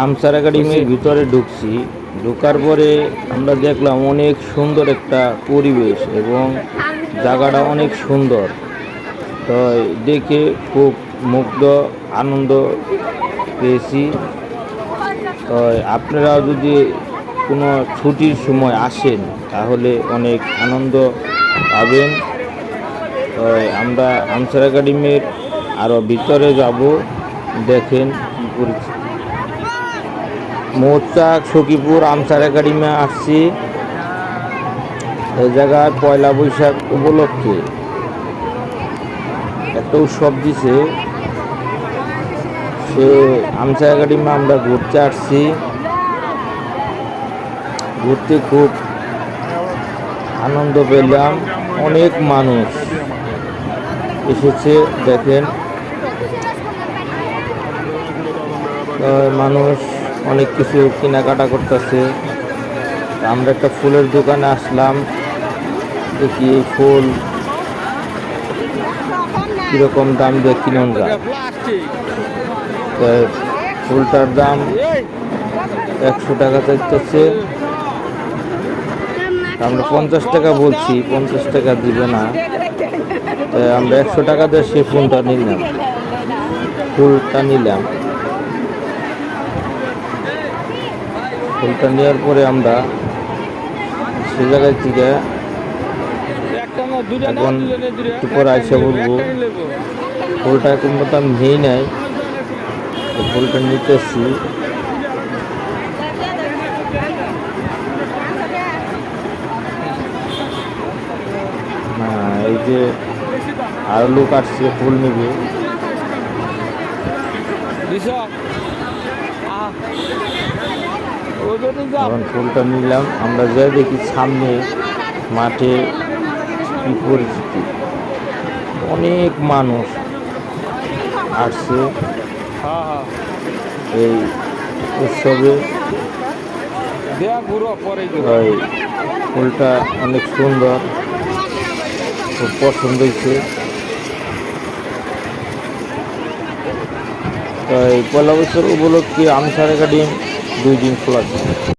আমসার একাডেমির ভিতরে ঢুকছি। ঢোকার পরে আমরা দেখলাম অনেক সুন্দর একটা পরিবেশ এবং জায়গাটা অনেক সুন্দর। তো দেখে খুব মুগ্ধ, আনন্দ পেয়েছি। তো আপনারাও যদি কোনো ছুটির সময় আসেন, তাহলে অনেক আনন্দ পাবেন। তো আমরা আমসার একাডেমির আরও ভিতরে যাব, দেখেন কী মৌচাক, সখীপুর, আমসার একাডেমি আসছি। এই জায়গায় পয়লা বৈশাখ উপলক্ষে। একটা উৎসব দিছে। সে আমসা একাডেমি আমরা ঘুরতে আসছি। ঘুরতে খুব আনন্দ পেলাম। অনেক মানুষ এসেছে, দেখেন। মানুষ অনেক কিছু কেনাকাটা করতেছে। আমরা একটা ফুলের দোকানে আসলাম। দেখি এই ফুল কীরকম দাম দিয়ে কিনুন ফুলটার দাম একশো টাকা চাইতেছে। আমরা পঞ্চাশ টাকা বলছি, পঞ্চাশ টাকা দিবে না। আমরা একশো টাকা দিয়ে সেই ফুলটা নিলাম। ফুলটা নিলাম। ফুলটা নেওয়ার পরে আমরা সে জায়গায় থেকে এখন একটু পরে আইসা বলব, ফুলটা এখন মতো আমি নেই নাই। ফুলটা নিতেছি হ্যাঁ এই যে আরও লোক আসছে, ফুল নিবে। এখন ফুলটা নিলাম। আমরা যাই দেখি সামনে মাঠে কি পরিস্থিতি। অনেক মানুষ আসছে এই উৎসবে। ফুলটা অনেক সুন্দর, খুব পছন্দ হয়েছে। তো এই পয়লা বছর উপলক্ষে আমসার একাডেমি do de.